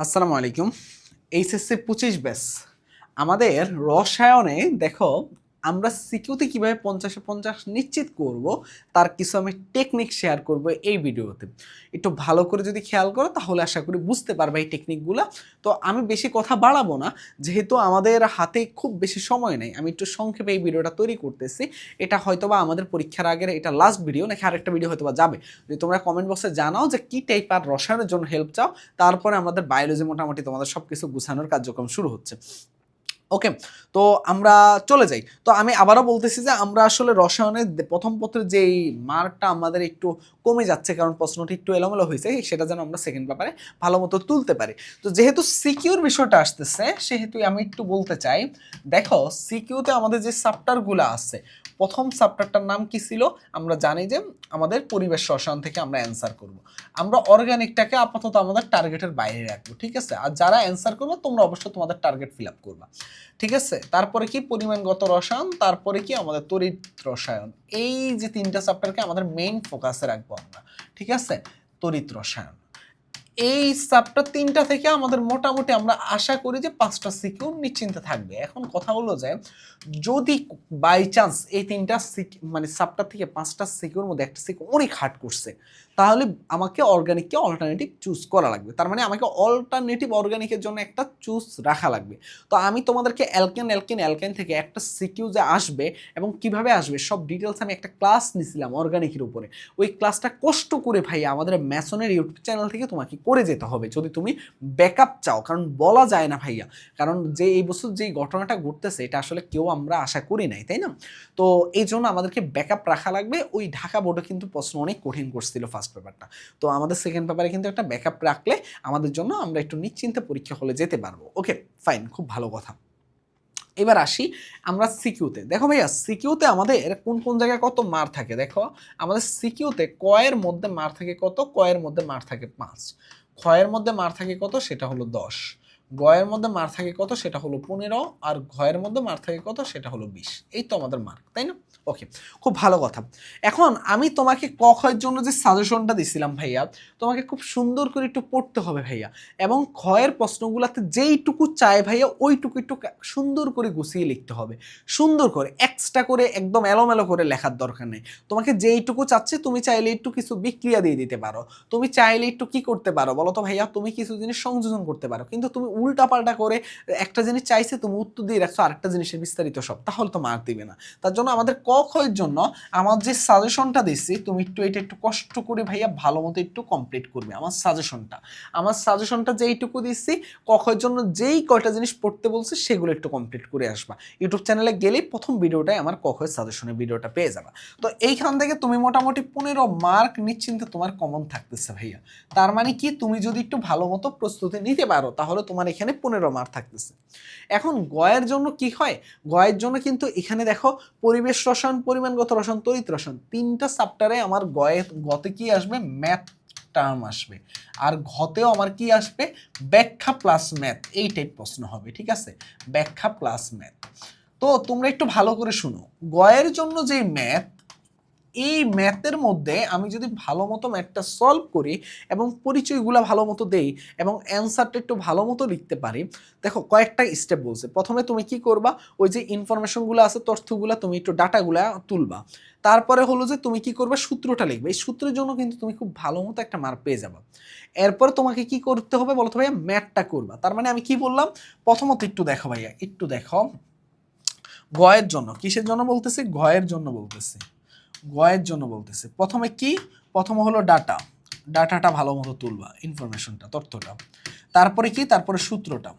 আসসালামু আলাইকুম। এইচএসসি পঁচিশ ব্যাস। আমাদের রসায়নে দেখো আমরা সিকিউতে কীভাবে পঞ্চাশে পঞ্চাশ নিশ্চিত করব, তার কিছু আমি টেকনিক শেয়ার করব এই ভিডিওতে একটু ভালো করে যদি খেয়াল করো, তাহলে আশা করি বুঝতে পারবে এই টেকনিকগুলো তো আমি বেশি কথা বাড়াবো না, যেহেতু আমাদের হাতে খুব বেশি সময় নেই। আমি একটু সংক্ষেপে এই ভিডিওটা তৈরি করতেছি। এটা হয়তোবা আমাদের পরীক্ষার আগের এটা লাস্ট ভিডিও নাকি আরেকটা ভিডিও হয়তোবা যাবে। যদি তোমরা কমেন্ট বক্সে জানাও যে কী টাইপ আর রসায়নের জন্য হেল্প চাও, তারপরে আমাদের বায়োলজি মোটামুটি তোমাদের সব কিছু গুছানোর কার্যক্রম শুরু হচ্ছে। ওকে তো আমরা চলে যাই। তো আমি আবারও বলতেছি যে আমরা আসলে রসায়নের প্রথম পত্রের যেই মার্কটা আমাদের একটু কমে যাচ্ছে, কারণ প্রশ্নটি একটু এলোমেলো হয়েছে, সেটা যেন আমরা সেকেন্ড ব্যাপারে ভালো মতো তুলতে পারি। তো যেহেতু সিকিউর বিষয়টা আসতেছে, সেহেতু আমি একটু বলতে চাই, দেখো সিকিউতে আমাদের যে চ্যাপ্টারগুলো আছে প্রথম চ্যাপ্টারটার নাম কি ছিল? আমরা জানি যে আমাদের পরিবেশ রসায়ন থেকে আমরা অ্যান্সার করব। আমরা অর্গানিকটাকে আপাতত আমাদের টার্গেটের বাইরে রাখব, ঠিক আছে? আর যারা অ্যান্সার করবে, তোমরা অবশ্যই তোমাদের টার্গেট ফিল আপ করবা, ঠিক আছে? তারপরে কি? পরিমাণগত রসায়ন, তারপরে কি? আমাদের তড়িৎ রসায়ন। এই যে তিনটা চ্যাপ্টারকে আমাদের মেইন ফোকাসে রাখব আমরা, ঠিক আছে? তড়িৎ রসায়ন। এই সাবটা তিনটা থেকে আমাদের মোটামুটি আমরা আশা করি যে পাঁচটা সিকিউর নিশ্চিন্তে থাকবে। এখন কথা হলো যে, যদি বাই চান্স এই তিনটা মানে সাবটা থেকে পাঁচটা সিকিউর মধ্যে একটা সিকিউর অনেক হার্ড করছে তাহলে আমাকে অর্গানিককে অল্টারনেটিভ চুজ করা লাগবে। তার মানে আমাকে অল্টারনেটিভ অর্গানিকের জন্য একটা চুজ রাখা লাগবে। তো আমি তোমাদেরকে অ্যালকেন অ্যালকেন অ্যালকেন থেকে একটা সিকিউ যে আসবে এবং কীভাবে আসবে, সব ডিটেলস আমি একটা ক্লাস নিছিলাম অর্গানিকের উপরে। ওই ক্লাসটা কষ্ট করে ভাই আমাদের ম্যাসনের ইউটিউব চ্যানেল থেকে তোমাকে করে যেতে হবে। যদি তুমি ব্যাকআপ চাও, কারণ বলা যায় না ভাইয়া। কারণ যে এই বছর যেই ঘটনাটা ঘটতেছে, এটা আসলে কেউ আমরা আশা করি নাই, তাই না? তো এই জন্য আমাদেরকে ব্যাকআপ রাখা লাগবে। ওই ঢাকা বোর্ডে কিন্তু প্রশ্ন অনেক কঠিন করছিল ফার্স্ট পেপারটা তো আমাদের সেকেন্ড পেপারে কিন্তু একটা ব্যাকআপ রাখলে আমাদের জন্য আমরা একটু নিশ্চিন্তে পরীক্ষা হলে যেতে পারব। ওকে ফাইন খুব ভালো কথা। এবার আসি আমরা সিকিউতে দেখো ভাইয়া সিকিউতে আমাদের কোন কোন জায়গায় কত মার থাকে? দেখো, আমাদের সিকিউতে কয়ের মধ্যে মার থাকে কত, কয়ের মধ্যে মার থাকে পাঁচ। ক্ষয়ের মধ্যে মার থাকে কত? সেটা হলো দশ। গয়ের মধ্যে মার থাকে কত? সেটা হলো পনেরো, আর ঘয়ের মধ্যে মার থাকে কত? সেটা হলো বিশ। এই তো আমাদের মার্ক তাই না? ওকে খুব ভালো কথা। এখন আমি তোমাকে ক ক্ষয়ের জন্য যে সাজেশনটা দিছিলাম ভাইয়া, তোমাকে খুব সুন্দর করে একটু পড়তে হবে ভাইয়া। এবং ক্ষয়ের প্রশ্নগুলোতে যেইটুকু চায় ভাইয়া, ওইটুকু একটু সুন্দর করে গুছিয়ে লিখতে হবে। সুন্দর করে এক্সট্রা করে, একদম এলোমেলো করে লেখার দরকার নেই। তোমাকে যেইটুকু চাচ্ছে, তুমি চাইলে একটু কিছু বিক্রিয়া দিয়ে দিতে পারো। তুমি চাইলে একটু কি করতে পারো? বলো তো ভাইয়া, তুমি কিছু জিনিস সংযোজন করতে পারো। কিন্তু তুমি উল্টাপাল্টা করে একটা জিনিস চাইছে, তুমি উত্তর দিয়ে রাখছো, আরেকটা জিনিসের বিস্তারিত সব। তাহলে তো মার্ক দিবে না। তার জন্য আমাদের ক ক্ষয়ের জন্য আমার যে সাজেশনটা দিচ্ছি, তুমি একটু এটা একটু কষ্ট করে ভাইয়া ভালো মতো একটু কমপ্লিট করবে আমার সাজেশনটা আমার সাজেশনটা যেইটুকু দিচ্ছি কখের জন্য যেই কয়টা জিনিস পড়তে বলছে, সেগুলো একটু কমপ্লিট করে আসবা। ইউটিউব চ্যানেলে গেলেই প্রথম ভিডিওটাই আমার কখের সাজেশনের ভিডিওটা পেয়ে যাবা। তো এইখান থেকে তুমি মোটামুটি পনেরো মার্ক নিশ্চিন্তে তোমার কমন থাকতেছে ভাইয়া। তার মানে কি, তুমি যদি একটু ভালো মতো প্রস্তুতি নিতে পারো, তাহলে তোমার এখানে পনেরো মার্ক থাকতেছে। এখন গয়ের জন্য কি হয়? গয়ের জন্য কিন্তু এখানে দেখো পরিবেশ রসায়ন, পরিমাণগত রসায়ন, তড়িৎ রসায়ন তিনটা চ্যাপ্টারে আমার গয়ে, গতে কি আসবে? ম্যাথ টার্ম আসবে। আর ঘতেও আমার কি আসবে? ব্যাখ্যা প্লাস ম্যাথ এই টাইপ প্রশ্ন হবে, ঠিক আছে? ব্যাখ্যা প্লাস ম্যাথ তো তোমরা একটু ভালো করে শুনো। গয়ের জন্য যে ম্যাথ এই ম্যাথের মধ্যে আমি যদি ভালো মতো ম্যাথটা সলভ করি এবং পরিচয়গুলো ভালো মতো দেই এবং অ্যান্সারটা একটু ভালো মতো লিখতে পারি, দেখো কয়েকটা স্টেপ বলছে। প্রথমে তুমি কি করবা? ওই যে ইনফরমেশনগুলো আছে, তথ্যগুলো, তুমি একটু ডাটাগুলা তুলবা। তারপরে হলো যে তুমি কি করবে? সূত্রটা লিখবে। এই সূত্রের জন্য কিন্তু তুমি খুব ভালো মতো একটা মার্ক পেয়ে যাবে। এরপর তোমাকে কি করতে হবে বলতো ভাইয়া? ম্যাথটা করবা। তার মানে আমি কি বললাম? প্রথমত একটু দেখো ভাইয়া, একটু দেখো। গয়ের জন্য, কিসের জন্য বলতেছি? গয়ের জন্য বলতেছি। গয়ের জন্য বলতেছে। প্রথমে কি? প্রথম হলো ডাটা। ডাটাটা ভালো মতো তুলবা ইনফরমেশনটা তথ্যটা। তারপরে কি? তারপরে সূত্রটা।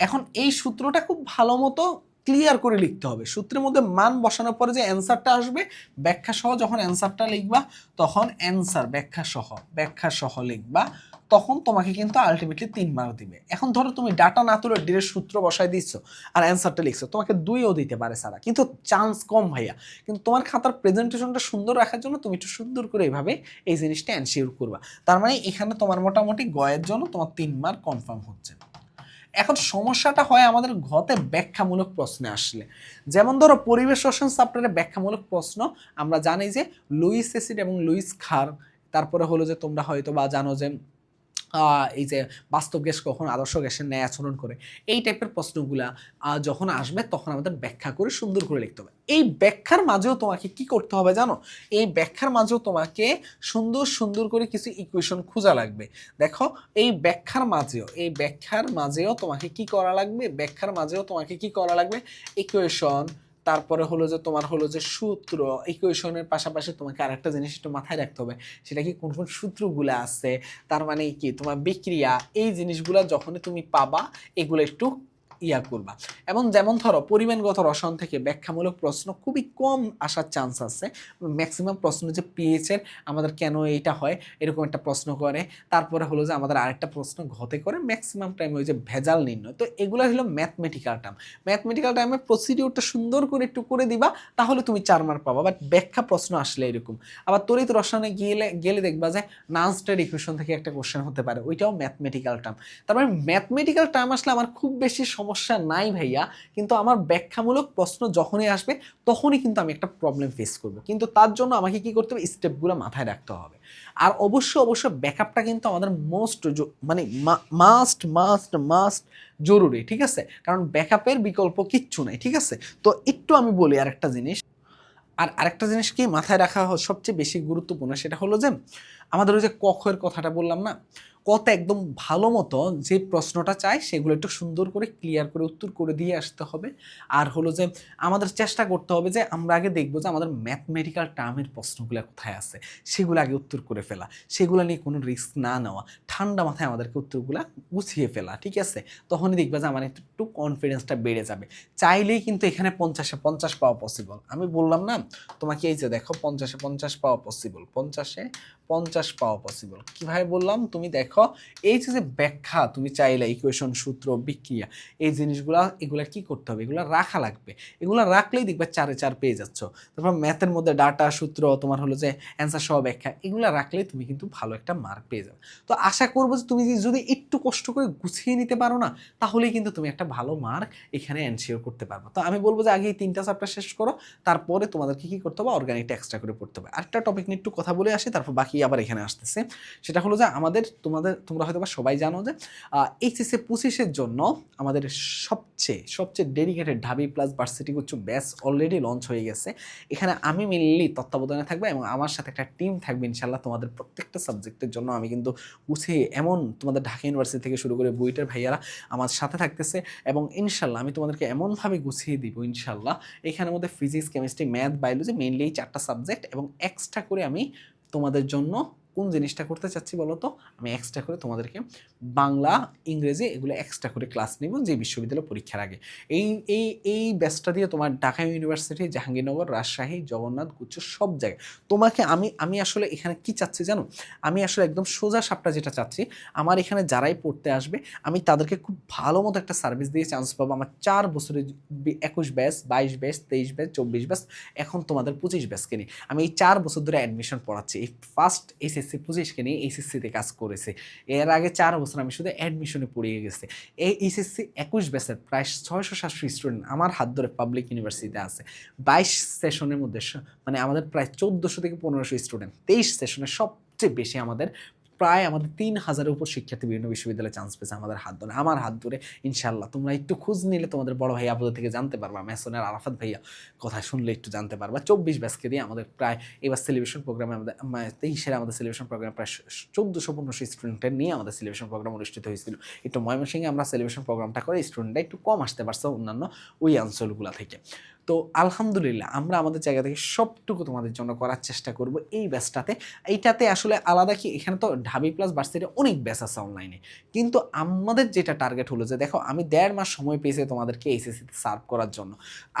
এখন এই সূত্রটা খুব ভালো মতো ক্লিয়ার করে লিখতে হবে। সূত্রের মধ্যে মান বসানোর পরে যে অ্যান্সারটা আসবে ব্যাখ্যা সহ যখন অ্যান্সারটা লিখবা, তখন অ্যান্সার ব্যাখ্যা সহ ব্যাখ্যা সহ লিখবা। তখন তোমাকে কিন্তু আলটিমেটলি তিন মার্ক দিবে। এখন ধরো তুমি ডাটা না তুলে ডিরেক্ট সূত্র বসায় দিচ্ছ আর অ্যান্সারটা লিখছো, তোমাকে দুইও দিতে পারে সারা। কিন্তু চান্স কম ভাইয়া। কিন্তু তোমার খাতার প্রেজেন্টেশনটা সুন্দর রাখার জন্য তুমি একটু সুন্দর করে এইভাবে এই জিনিসটা এনশিওর করবা। তার মানে এখানে তোমার মোটামুটি গয়ের জন্য তোমার তিন মার্ক কনফার্ম হচ্ছে। এখন সমস্যাটা হয় আমাদের ঘতে ব্যাখ্যামূলক প্রশ্নে আসলে। যেমন ধরো পরিবেশ রসায়ন চ্যাপ্টারে ব্যাখ্যামূলক প্রশ্ন, আমরা জানি যে লুইস এসিড এবং লুইস খার, তারপরে হলো যে তোমরা হয়তো বা জানো যে এই যে বাস্তব গ্যাস কখন আদর্শ গ্যাসের ন্যায় আচরণ করে, এই টাইপের প্রশ্নগুলা যখন আসবে তখন আমাদের ব্যাখ্যা করে সুন্দর করে লিখতে হবে। এই ব্যাখ্যার মাঝেও তোমাকে কি করতে হবে জানো? এই ব্যাখ্যার মাঝেও তোমাকে সুন্দর সুন্দর করে কিছু ইকুয়েশন খোঁজা লাগবে। দেখো, এই ব্যাখ্যার মাঝেও, এই ব্যাখ্যার মাঝেও তোমাকে কি করা লাগবে? ব্যাখ্যার মাঝেও তোমাকে কি করা লাগবে? ইকুয়েশন তারপরে হলো যে তোমার হলো যে সূত্র ইকুয়েশনের পাশাপাশি তোমাকে আরেকটা জিনিস একটু মাথায় রাখতে হবে, সেটা কি কোন কোন সূত্রগুলো আছে, তার মানে কি তোমার বিক্রিয়া, এই জিনিসগুলো যখনই তুমি পাবা, এগুলো একটু ইয়া করবা। এবং যেমন ধরো, পরিমাণগত রসায়ন থেকে ব্যাখ্যামূলক প্রশ্ন খুবই কম আসার চান্স আছে। ম্যাক্সিমাম প্রশ্ন যে পিএইচ এর, আমাদের কেন এইটা হয়, এরকম একটা প্রশ্ন করে। তারপরে হলো যে আমাদের আরেকটা প্রশ্ন ঘতে করে ম্যাক্সিমাম টাইম ওই যে ভেজাল নির্ণয়। তো এগুলো হলো ম্যাথমেটিক্যাল টার্ম ম্যাথমেটিক্যাল টাইমে প্রসিডিউরটা সুন্দর করে একটু করে দিবা, তাহলে তুমি চার মার্ক পাবা। বাট ব্যাখ্যা প্রশ্ন আসলে এরকম। আবার তড়িৎ রসায়নে গেলে গেলে দেখবা যে নানস্টেড ইকুয়েশন থেকে একটা কোশ্চেন হতে পারে, ওইটাও ম্যাথমেটিক্যাল টার্ম তারপরে ম্যাথমেটিক্যাল টার্ম আসলে আমার খুব বেশি সমস্যা নাই ভাইয়া, কিন্তু আমার ব্যাখ্যামূলক প্রশ্ন যখনই আসবে, তখনই কিন্তু আমি একটা প্রবলেম ফেস করব। কিন্তু তার জন্য আমাকে কি করতে হবে? স্টেপগুলো মাথায় রাখতে হবে। আর অবশ্যই অবশ্যই ব্যাকআপটা কিন্তু আমাদের মোস্ট মানে মাস্ট মাস্ট মাস্ট জরুরি, ঠিক আছে? কারণ ব্যাকআপের বিকল্প কিচ্ছু নাই, ঠিক আছে? তো একটু আমি বলি আরেকটা জিনিস। আর আরেকটা জিনিস কি মাথায় রাখা সবচেয়ে বেশি গুরুত্বপূর্ণ, সেটা হলো যে, আমাদের ওই যে কখের কথাটা বললাম না? কত একদম ভালো মতো যে প্রশ্নটা চাই সেগুলো একটু সুন্দর করে ক্লিয়ার করে উত্তর করে দিয়ে আসতে হবে। আর হলো যে, আমাদের চেষ্টা করতে হবে যে, আমরা আগে দেখব যে, আমাদের ম্যাথমেটিক্যাল টার্মের প্রশ্নগুলো কোথায় আছে। সেগুলো আগে উত্তর করে ফেলা। সেগুলো নিয়ে কোনো রিস্ক না নেওয়া। ঠান্ডা মাথায় আমাদেরকে উত্তরগুলো গুছিয়ে ফেলা, ঠিক আছে? তখনই দেখবে যে, আমার একটু কনফিডেন্সটা বেড়ে যাবে। চাইলেই কিন্তু এখানে পঞ্চাশে পঞ্চাশ পাওয়া পসিবল আমি বললাম না, তোমাকে এই যে দেখো, পঞ্চাশে পঞ্চাশ পাওয়া পসিবল পঞ্চাশে পঞ্চাশ পাওয়া পসিবল কীভাবে বললাম? তুমি দেখো, এই যে ব্যাখ্যা তুমি চাইলে ইকুয়েশন সূত্র, বিক্রিয়া, এই জিনিসগুলা, এগুলা কি করতে হবে? এগুলো রাখা লাগবে। এগুলো রাখলেই দেখবে চারে চার পেয়ে যাচ্ছ। তারপর ম্যাথের মধ্যে ডাটা সূত্র, তোমার হলো যে অ্যান্সার সহ ব্যাখ্যা, এগুলা রাখলেই তুমি কিন্তু ভালো একটা মার্ক পেয়ে যাবে। তো আশা করব যে তুমি যদি একটু কষ্ট করে গুছিয়ে নিতে পারো না, তাহলেই কিন্তু তুমি একটা ভালো মার্ক এখানে এনশিওর করতে পারব। তো আমি বলব যে আগে এই তিনটা চ্যাপ্টার শেষ করো, তারপরে তোমাদেরকে কি করতে হবে? অর্গানিকটা এক্সট্রা করে পড়তে হবে। আরেকটা টপিক নিয়ে একটু কথা বলে আসি, তারপর বাকি আবার এখানে আসতেছে? সেটা হলো যে আমাদের, তোমাদের, তোমরা হয়তো বা সবাই জানো যে এইচএসএ পঁচিশের জন্য আমাদের সবচেয়ে সবচেয়ে ডেডিকেটেড ঢাবি প্লাস ভার্সিটি উচ্চ ব্যাস অলরেডি লঞ্চ হয়ে গেছে। এখানে আমি মেনলি তত্ত্বাবধানে থাকব এবং আমার সাথে একটা টিম থাকবে ইনশাল্লাহ তোমাদের প্রত্যেকটা সাবজেক্টের জন্য। আমি কিন্তু গুছিয়ে এমন তোমাদের ঢাকা ইউনিভার্সিটি থেকে শুরু করে বুয়েটের ভাইয়ারা আমার সাথে থাকতেছে এবং ইনশাল্লাহ আমি তোমাদেরকে এমনভাবে গুছিয়ে দিব ইনশাল্লাহ এখানের মধ্যে physics chemistry math biology mainly এই চারটা সাবজেক্ট এবং এক্সট্রা করে আমি তোমাদের জন্য কোন জিনিসটা করতে চাচ্ছি বলো তো আমি এক্সট্রা করে তোমাদেরকে বাংলা, ইংরেজি এগুলো এক্সট্রা করে ক্লাস নিব যে বিশ্ববিদ্যালয় পরীক্ষার আগে। এই এই এই ব্যাচটা দিয়ে তোমার ঢাকা ইউনিভার্সিটি জাহাঙ্গীরনগর, রাজশাহী, জগন্নাথ, গুচ্ছ সব জায়গায়। তোমাকে আমি আমি আসলে এখানে কি চাচ্ছি জানো? আমি আসলে একদম সোজা সাপটা যেটা চাচ্ছি, আমার এখানে যারাই পড়তে আসবে, আমি তাদেরকে খুব ভালো মতো একটা সার্ভিস দিয়ে চান্স পাবো। আমার চার বছরের একুশ ব্যাচ বাইশ ব্যাচ তেইশ ব্যাচ চব্বিশ ব্যাচ এখন তোমাদের পঁচিশ ব্যাচকে নিয়ে। আমি এই চার বছর ধরে অ্যাডমিশন পড়াচ্ছি। এই ফার্স্ট এইচএসসি পঁচিশকে নিয়ে এইচএসসিতে কাজ করেছে। এর আগে চার বছর আমি শুধু অ্যাডমিশনে পড়িয়ে গেছে। এই এইচএসসি একুশ ব্যাচের প্রায় ছয়শো সাতশো স্টুডেন্ট আমার হাত ধরে পাবলিক ইউনিভার্সিটিতে আছে। বাইশ সেশনের মধ্যে মানে আমাদের প্রায় চোদ্দোশো থেকে পনেরোশো স্টুডেন্ট তেইশ সেশনে সবচেয়ে বেশি আমাদের প্রায় আমাদের তিন হাজারের উপর শিক্ষার্থী বিভিন্ন বিশ্ববিদ্যালয়ে চান্স পেয়েছে আমাদের হাত ধরে। আমার হাত ধরে ইনশাল্লাহ তোমরা একটু খোঁজ নিলে তোমাদের বড় ভাই আবুদ থেকে জানতে পারবা মেসনের আরাফাত ভাইয়া কথা শুনলে একটু জানতে পারবা। চব্বিশ ব্যাচকে দিয়ে আমাদের প্রায় এবার সেলিব্রেশন প্রোগ্রামে আমাদের তেইশের আমাদের সেলিব্রেশন প্রোগ্রাম প্রায় চোদ্দোশো, পনেরোশো স্টুডেন্টের নিয়ে আমাদের সেলিব্রেশন প্রোগ্রাম অনুষ্ঠিত হয়েছিল। একটু ময়মনসিংহে আমরা সেলিব্রেশন প্রোগ্রামটা করে স্টুডেন্টরা একটু কম আসতে পারছে অন্যান্য ওই অঞ্চলগুলো থেকে। তো আলহামদুলিল্লাহ আমরা আমাদের জায়গা থেকে সবটুকু তোমাদের জন্য করার চেষ্টা করব এই ব্যাচটাতে। এইটাতে আসলে আলাদা কি, এখানে তো ঢাবি প্লাস ভার্সিটি অনেক ব্যাচ আছে অনলাইনে কিন্তু আমাদের যেটা টার্গেট হলো যে দেখো, আমি দেড় মাস সময় পেয়েছি তোমাদেরকে এইচএসসিতে সার্ভ করার জন্য।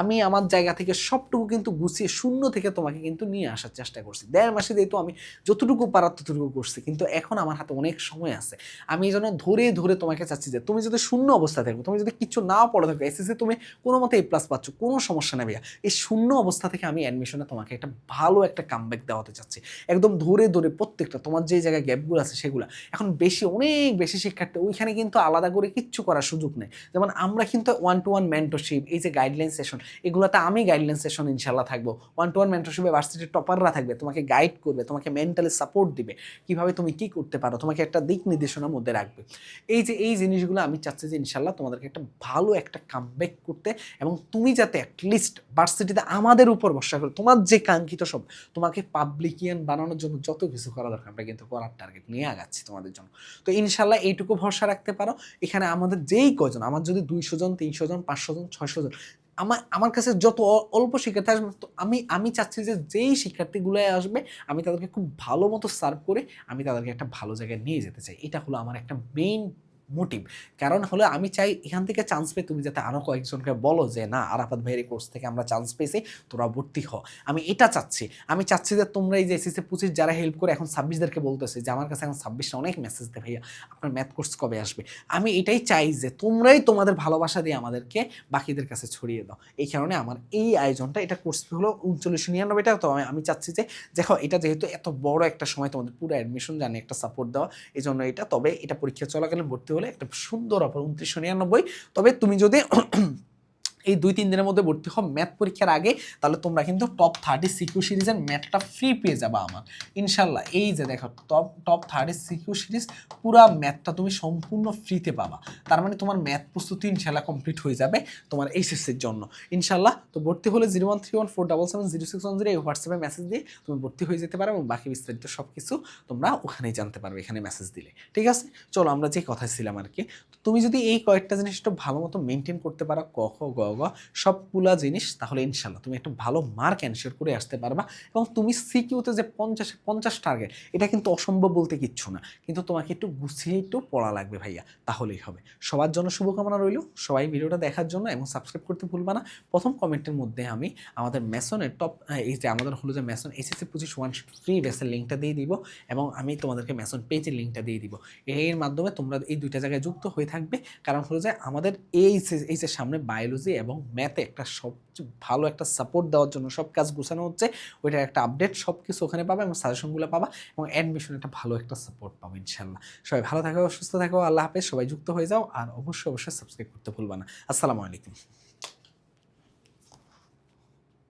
আমি আমার জায়গা থেকে সবটুকু কিন্তু গুছিয়ে শূন্য থেকে তোমাকে কিন্তু নিয়ে আসার চেষ্টা করছি। দেড় মাসে যেহেতু আমি যতটুকু পারার ততটুকু করছি, কিন্তু এখন আমার হাতে অনেক সময় আছে। আমি এই জন্য ধরে ধরে তোমাকে চাচ্ছি যে তুমি যদি শূন্য অবস্থা থাকো, তুমি যদি কিছু নাও পড়ে থাকো এসএসসি তুমি কোনো মতে এ প্লাস পাচ্ছ, কোনো সমস্যা সমস্যা নেই ভাইয়া। এই শূন্য অবস্থা থেকে আমি অ্যাডমিশনে তোমাকে একটা ভালো একটা কামব্যাক দেওয়াতে চাচ্ছি। একদম ধরে ধরে প্রত্যেকটা, তোমার যে জায়গায় গ্যাপগুলো আছে সেগুলো। এখন বেশি, অনেক বেশি শিক্ষার্থী, ওইখানে কিন্তু আলাদা করে কিচ্ছু করার সুযোগ নেই। যেমন আমরা কিন্তু ওয়ান টু ওয়ান মেন্টরশিপ এই যে গাইডলাইন সেশন এগুলোতে আমি গাইডলাইন সেশন ইনশাল্লাহ থাকব। ওয়ান টু ওয়ান মেন্টরশিপে ভার্সিটির টপাররা থাকবে, তোমাকে গাইড করবে, তোমাকে মেন্টালি সাপোর্ট দিবে। কীভাবে তুমি কি করতে পারো, তোমাকে একটা দিক নির্দেশনার মধ্যে রাখবে। এই যে, এই জিনিসগুলো আমি চাচ্ছি যে ইনশাল্লাহ তোমাদেরকে একটা ভালো একটা কামব্যাক করতে এবং তুমি যাতে অ্যাটলিস্ট ভার্সিটিতে আমাদের উপর ভরসা করে, তোমার যে কাঙ্ক্ষিত সব, তোমাকে পাবলিকিয়ান বানানোর জন্য যত কিছু করা দরকার, আমরা কিন্তু করার টার্গেট নিয়ে আগাচ্ছি তোমাদের জন্য। তো ইনশাল্লাহ এইটুকু ভরসা রাখতে পারো। এখানে আমাদের যেই কজন আমার যদি দুইশো জন, তিনশো জন, পাঁচশো জন, ছয়শো জন আমার আমার কাছে যত অল্প শিক্ষার্থী আসবে, তো আমি আমি চাচ্ছি যে যেই শিক্ষার্থীগুলো আসবে, আমি তাদেরকে খুব ভালো মতো সার্ভ করে, আমি তাদেরকে একটা ভালো জায়গায় নিয়ে যেতে চাই। এটা হলো আমার একটা মেইন মোটিভ। কারণ হলো আমি চাই এখান থেকে চান্স পেয়ে তুমি যাতে আরও কয়েকজনকে বলো যে, না, আরাফাত ভাইয়ের কোর্স থেকে আমরা চান্স পেয়েছি, তোরা ভর্তি হ। আমি এটা চাচ্ছি। আমি চাচ্ছি যে তোমরা এই যে এসএসসি পঁচিশ যারা হেল্প করে এখন ছাব্বিশদেরকে বলতেছে যে, আমার কাছে এখন ছাব্বিশটা অনেক মেসেজ দেয় ভাইয়া, আপনার ম্যাথ কোর্স কবে আসবে? আমি এটাই চাই যে, তোমরাই তোমাদের ভালোবাসা দিয়ে আমাদেরকে বাকিদের কাছে ছড়িয়ে দাও। এই কারণে আমার এই আয়োজনটা, এটা কোর্স হলো উনচল্লিশশো নিরানব্বই টাকা তো আমি- আমি চাচ্ছি যে, দেখো, এটা যেহেতু এত বড় একটা সময়, তোমাদের পুরো অ্যাডমিশন জানে একটা সাপোর্ট দেওয়া এই জন্য এটা, তবে এটা পরীক্ষা চলাকালীন ভর্তি হলে একটা সুন্দর অফার উনত্রিশশো নিরানব্বই। তবে তুমি যদি এই দুই, তিন দিনের মধ্যে ভর্তি হও ম্যাথ পরীক্ষার আগে, তাহলে তোমরা কিন্তু টপ থার্টি সিকিউ সিরিজের ম্যাথটা ফ্রি পেয়ে যাবে আমার। ইনশাল্লাহ এই যে দেখো top top thirty CQ series পুরা ম্যাথটা তুমি সম্পূর্ণ ফ্রিতে পাবা। তার মানে তোমার ম্যাথ প্রস্তুতি ইনশাল্লাহ কমপ্লিট হয়ে যাবে তোমার এইচএসসির জন্য। ইনশাল্লাহ তো ভর্তি হলে zero one three one four double seven zero six one zero এই হোয়াটসঅ্যাপে মেসেজ দিয়ে তুমি ভর্তি হয়ে যেতে পারো এবং বাকি বিস্তারিত সব কিছু তোমরা ওখানেই জানতে পারবে, এখানে মেসেজ দিলে। ঠিক আছে? চলো আমরা যে কথা ছিলাম আর কি তুমি যদি এই কয়েকটা জিনিস একটু ভালো মতো মেনটেন করতে পারো, ক, খ, গ গ সবগুলা জিনিস, তাহলে ইনশাল্লাহ তুমি একটা ভালো মার্ক এনশিওর করে আসতে পারবা এবং তুমি সিকিউতে যে পঞ্চাশ পঞ্চাশ টার্গেট এটা কিন্তু অসম্ভব বলতে কিচ্ছু না। কিন্তু তোমাকে একটু গুছিয়ে একটু পড়া লাগবে ভাইয়া, তাহলেই হবে। সবার জন্য শুভকামনা রইল। সবাই ভিডিওটা দেখার জন্য এবং সাবস্ক্রাইব করতে ভুলবা না। প্রথম কমেন্টের মধ্যে আমি আমাদের মেসনের টপ এই যে আমাদের হলো যে মেসন এসএসসি পঁচিশ ওয়ান ফ্রি বেসের লিঙ্কটা দিয়ে দিব এবং আমি তোমাদেরকে মেসন পেজের লিঙ্কটা দিয়ে দিব। এর মাধ্যমে তোমরা এই দুইটা জায়গায় যুক্ত হয়ে থাকবে। কারণ হলো যে আমাদের এই এই যে সামনে বায়োলজি এবং ম্যাথে একটা সবচেয়ে ভালো একটা সাপোর্ট দেওয়ার জন্য সব কাজ গুছানো হচ্ছে, ওইটার একটা আপডেট সব কিছু ওখানে পাবে এবং সাজেশনগুলো পাবা এবং অ্যাডমিশন একটা ভালো একটা সাপোর্ট পাবো ইনশাল্লাহ সবাই ভালো থাকো, সুস্থ থাকো, আল্লাহ হাফেজ। সবাই যুক্ত হয়ে যাও আর অবশ্যই অবশ্যই সাবস্ক্রাইব করতে ভুলবা না। আসসালামু আলাইকুম।